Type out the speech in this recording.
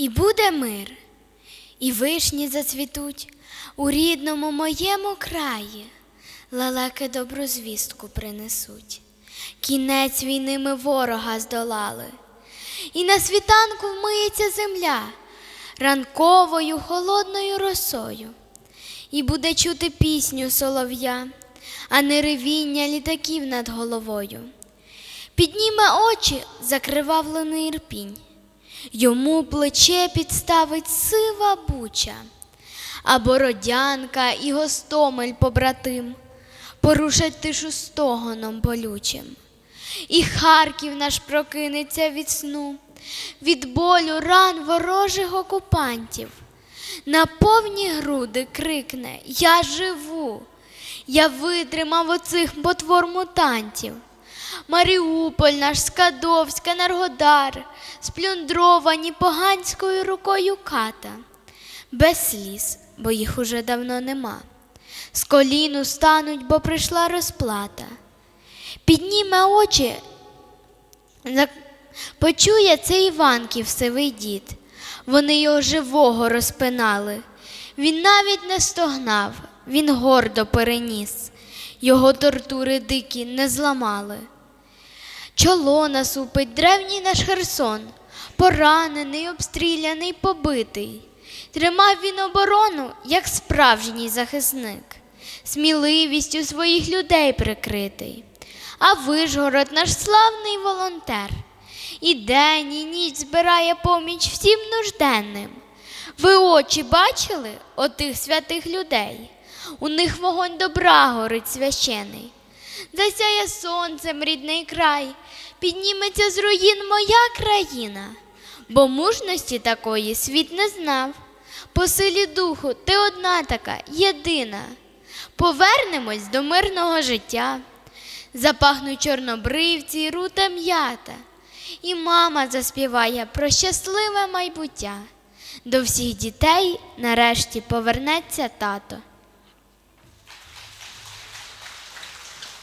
І буде мир, і вишні зацвітуть у рідному моєму краї, лелеки добру звістку принесуть. Кінець війни ми ворога здолали, і на світанку вмиється земля ранковою холодною росою, і буде чути пісню солов'я, а не ревіння літаків над головою. Підніме очі закривавлений ірпінь, йому плече підставить сива буча, а бородянка і гостомель побратим порушать тишу стогоном болючим. І Харків наш прокинеться від сну, від болю ран ворожих окупантів. На повні груди крикне Я живу, я витримав оцих потвор мутантів. Маріуполь наш Скадовськ, Енергодар, сплюндровані поганською рукою ката, без сліз, бо їх уже давно нема. З коліну стануть, бо прийшла розплата. Підніме очі, почує це Іванків сивий дід. Вони його живого розпинали. Він навіть не стогнав, він гордо переніс. Його тортури дикі не зламали. Чоло насупить древній наш Херсон, поранений, обстріляний, побитий. Тримав він оборону, як справжній захисник, сміливістю своїх людей прикритий. А Вишгород наш славний волонтер, і день, і ніч збирає поміч всім нужденним. Ви очі бачили отих святих людей? У них вогонь добра горить священий. Засяє сонцем рідний край, підніметься з руїн моя країна, бо мужності такої світ не знав. По силі духу ти одна така, єдина. Повернемось до мирного життя. Запахнуть чорнобривці, рута м'ята, і мама заспіває про щасливе майбуття. До всіх дітей нарешті повернеться тато.